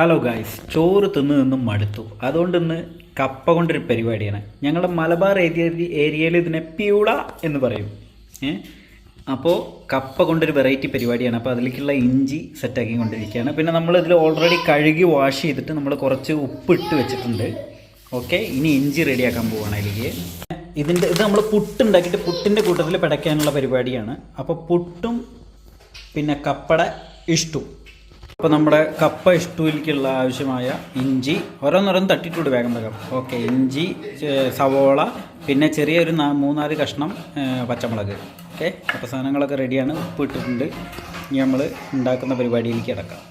Hello guys ചോറ് തിന്ന് നിന്നും മടുത്തു. അതുകൊണ്ട് ഇന്ന് കപ്പ കൊണ്ടൊരു പരിപാടിയാണ്. ഞങ്ങളുടെ മലബാർ ഏരിയ ഏരിയയിൽ ഇതിനെ പ്യൂള എന്ന് പറയും. ഏ? അപ്പോൾ കപ്പ കൊണ്ടൊരു വെറൈറ്റി പരിപാടിയാണ്. അപ്പോൾ അതിലേക്കുള്ള ഇഞ്ചി സെറ്റാക്കി കൊണ്ടിരിക്കുകയാണ്. പിന്നെ നമ്മൾ ഇതിൽ ഓൾറെഡി കഴുകി വാഷ് ചെയ്തിട്ട് നമ്മൾ കുറച്ച് ഉപ്പിട്ട് വെച്ചിട്ടുണ്ട്. ഓക്കെ ഇനി ഇഞ്ചി റെഡിയാക്കാൻ പോവുകയാണ് അതിലേക്ക്. ഇതിന്റെ ഇത് നമ്മൾ പുട്ടുണ്ടാക്കിയിട്ട് പുട്ടിന്റെ കൂട്ടത്തിൽ പിടയ്ക്കാനുള്ള പരിപാടിയാണ്. അപ്പോൾ പുട്ടും പിന്നെ കപ്പട ഇഷ്ടു. അപ്പോൾ നമ്മുടെ കപ്പ ഇഷ്ടൂലിക്കുള്ള ആവശ്യമായ ഇഞ്ചി ഓരോന്നോരോന്ന് തട്ടിട്ടുണ്ട് വേഗം വേഗം. ഓക്കെ ഇഞ്ചി സവോള പിന്നെ ചെറിയൊരു മൂന്നാൽ കഷ്ണം പച്ചമുളക്. ഓക്കെ അപ്പോൾ സാധനങ്ങളൊക്കെ റെഡിയാണ് ഉപ്പ് ഇട്ടിട്ടുണ്ട് ഇനി നമ്മൾ ഉണ്ടാക്കുന്ന പരിപാടിയിലേക്ക് കിടക്കാം.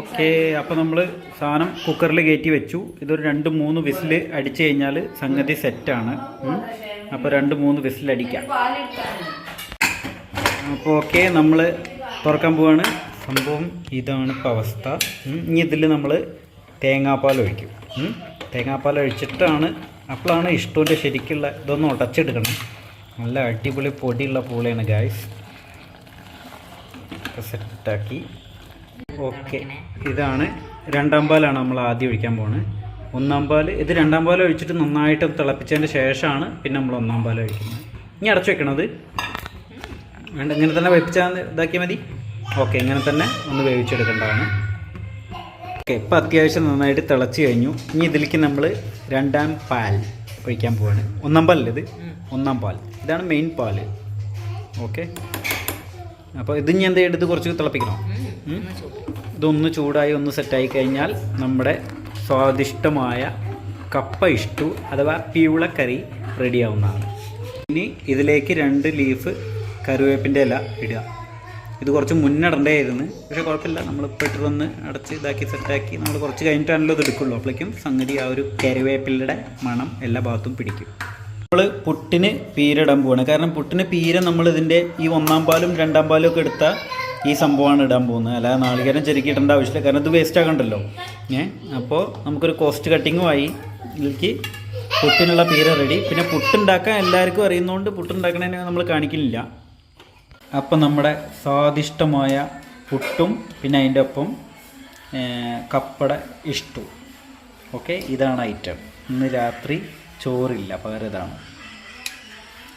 ഓക്കെ അപ്പോൾ നമ്മൾ സാധനം കുക്കറിൽ കയറ്റി വെച്ചു. ഇതൊരു രണ്ട് മൂന്ന് വിസിൽ അടിച്ചു കഴിഞ്ഞാൽ സംഗതി സെറ്റാണ്. അപ്പോൾ രണ്ട് മൂന്ന് വിസിൽ അടിക്കാം അപ്പോൾ ഓക്കെ നമ്മൾ തുറക്കാൻ പോവാണ്. സംഭവം ഇതാണ് ഇപ്പോൾ അവസ്ഥ. ഇനി ഇതിൽ നമ്മൾ തേങ്ങാപ്പാൽ ഒഴിക്കും. തേങ്ങാപ്പാൽ ഒഴിച്ചിട്ടാണ് അപ്പോഴാണ് ഇഷ്ടൂന്റെ ശരിക്കുള്ള ഇതൊന്ന് ഉടച്ചെടുക്കണം. നല്ല അടിപൊളി പൊടിയുള്ള പൂളയാണ് ഗായ്സ് സെറ്റാക്കി. ഓക്കെ ഇതാണ് രണ്ടാം പാലാണ് നമ്മൾ ആദ്യം ഒഴിക്കാൻ പോകുന്നത് ഒന്നാം പാൽ ഇത് രണ്ടാം പാൽ ഒഴിച്ചിട്ട് നന്നായിട്ട് തിളപ്പിച്ചതിന് ശേഷമാണ് പിന്നെ നമ്മൾ ഒന്നാം പാൽ ഒഴിക്കുന്നത്. ഇനി അടച്ചു വെക്കണത്. വേണ്ട ഇങ്ങനെ തന്നെ വെപ്പിച്ചാൽ ഇതാക്കിയാൽ മതി. ഓക്കെ ഇങ്ങനെ തന്നെ ഒന്ന് വേവിച്ചെടുക്കേണ്ടതാണ്. ഓക്കെ ഇപ്പം അത്യാവശ്യം നന്നായിട്ട് തിളച്ച് കഴിഞ്ഞു. ഇനി ഇതിലേക്ക് നമ്മൾ രണ്ടാം പാൽ ഒഴിക്കാൻ പോവാണ്. ഒന്നാം പാലല്ലേ ഇത്? ഒന്നാം പാൽ. ഇതാണ് മെയിൻ പാൽ ഓക്കെ. അപ്പോൾ ഇത് ഞാൻ എന്ത് ചെയ്യേണ്ടത്? കുറച്ച് തിളപ്പിക്കണം? ഇതൊന്ന് ചൂടായി ഒന്ന് സെറ്റായി കഴിഞ്ഞാൽ നമ്മുടെ സ്വാദിഷ്ടമായ കപ്പ ഇഷ്ടു അഥവാ പിയുളക്കറി റെഡിയാവുന്നതാണ് ഇനി ഇതിലേക്ക് രണ്ട് ലീഫ് കറിവേപ്പിന്റെ ഇല ഇടുക. ഇത് കുറച്ച് മുന്നിടണ്ടായിരുന്നു പക്ഷേ കുഴപ്പമില്ല. നമ്മൾ പെട്ടെന്ന് അടച്ച് ഇതാക്കി സെറ്റാക്കി നമ്മൾ കുറച്ച് കഴിഞ്ഞിട്ടാണല്ലോ ഇത് എടുക്കുള്ളൂ. അപ്പോഴേക്കും സംഗതി ആ ഒരു കരുവേപ്പിലയുടെ മണം എല്ലാ ഭാഗത്തും പിടിക്കും. നമ്മൾ പുട്ടിന് പീരിടാൻ പോവാണ്. കാരണം പുട്ടിന് പീര നമ്മൾ ഇതിന്റെ ഈ ഒന്നാം പാലും രണ്ടാം പാലും ഒക്കെ എടുത്ത ഈ സംഭവമാണ് ഇടാൻ പോകുന്നത്. അല്ലാതെ നാളികേരം ചെരുക്കി ഇടേണ്ട ആവശ്യമില്ല. കാരണം ഇത് വേസ്റ്റ് ആകണ്ടല്ലോ ഏ? അപ്പോൾ നമുക്കൊരു കോസ്റ്റ് കട്ടിങ്ങും ആയി. ഇതിലേക്ക് പുട്ടിനുള്ള പീര റെഡി പിന്നെ പുട്ടുണ്ടാക്കാൻ എല്ലാവർക്കും അറിയുന്നതുകൊണ്ട് പുട്ടുണ്ടാക്കണേനെ നമ്മൾ കാണിക്കുന്നില്ല. അപ്പം നമ്മുടെ സ്വാദിഷ്ടമായ പുട്ടും പിന്നെ അതിന്റെ ഒപ്പം കപ്പട ഇഷ്ടു. ഓക്കെ? ഇതാണ് ഐറ്റം. ഇന്ന് രാത്രി ചോറില്ല പകരം ഇതാണ്.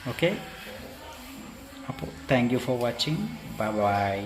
ഓക്കെ? അപ്പോൾ thank you for watching bye bye